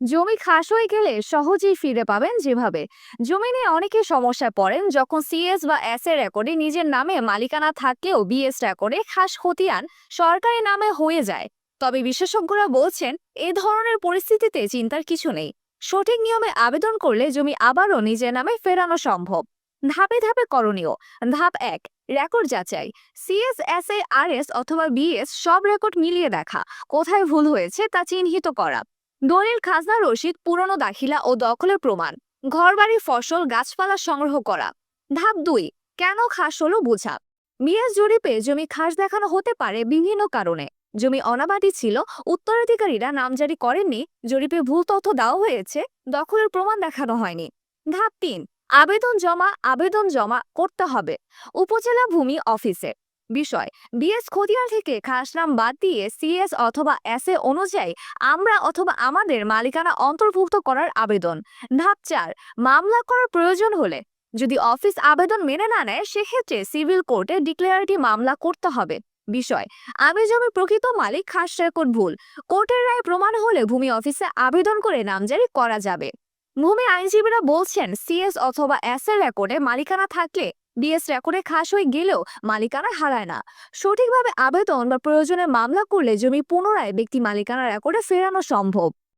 জমি খাস হয়ে গেলে সহজেই ফিরে পাবেন যেভাবে। জমি নিয়ে অনেকে সমস্যায় পড়েন যখন সিএস বা এস এর রেকর্ডে নিজের নামে মালিকানা থাকলেও বিএস রেকর্ডে খাস খতিয়ান সরকারি নামে হয়ে যায়। তবে বিশেষজ্ঞরা বলছেন, এ ধরনের পরিস্থিতিতে চিন্তার কিছু নেই। সঠিক নিয়মে আবেদন করলে জমি আবারও নিজের নামে ফেরানো সম্ভব। ধাপে ধাপে করণীয়। ধাপ এক রেকর্ড যাচাই। CS S A R S অথবা বিএস সব রেকর্ড মিলিয়ে দেখা। কোথায় ভুল হয়েছে তা চিহ্নিত করা। দলিল, খাজনা, রসিদ, পুরনো দাখিলা ও দখলের প্রমাণ। ঘরবাড়ি, ফসল, গাছপালা সংগ্রহ করা। ধাপ দুই, কেন খাস হলো বোঝা। মিয়াজ জরিপে জমি খাস দেখানো হতে পারে বিভিন্ন কারণে। জমি অনাবাদি ছিল, উত্তরাধিকারীরা নামজারি করেননি, জরিপে ভুল তথ্য দেওয়া হয়েছে, দখলের প্রমাণ দেখানো হয়নি। ধাপ তিন, আবেদন জমা আবেদন জমা করতে হবে। উপজেলা ভূমি অফিসে বিষয়। বিএস খতিয়ান থেকে খাসনাম বাদ দিয়ে সিএস অথবা এস এ অনুযায়ী আমরা অথবা আমাদের মালিকানা অন্তর্ভুক্ত করার আবেদন। ধাপ চার, মামলা করার প্রয়োজন হলে যদি অফিস আবেদন মেনে না নেয়, সেক্ষেত্রে সিভিল কোর্টে ডিক্লেয়ারিটি মামলা করতে হবে। বিষয় আমি জমি প্রকৃত মালিক খাস রেকর্ড ভুল। কোর্টের রায় প্রমাণ হলে ভূমি অফিসে আবেদন করে নামজারি করা যাবে। ভূমি আইনজীবীরা বলছেন, সিএস অথবা এস এর রেকর্ডে মালিকানা থাকলে ডিএস রেকর্ডে খাস হয়ে গেলেও মালিকানা হারায় না। সঠিকভাবে আবেদন বা প্রয়োজনে মামলা করলে জমি পুনরায় ব্যক্তি মালিকানা রেকর্ডে ফেরানো সম্ভব।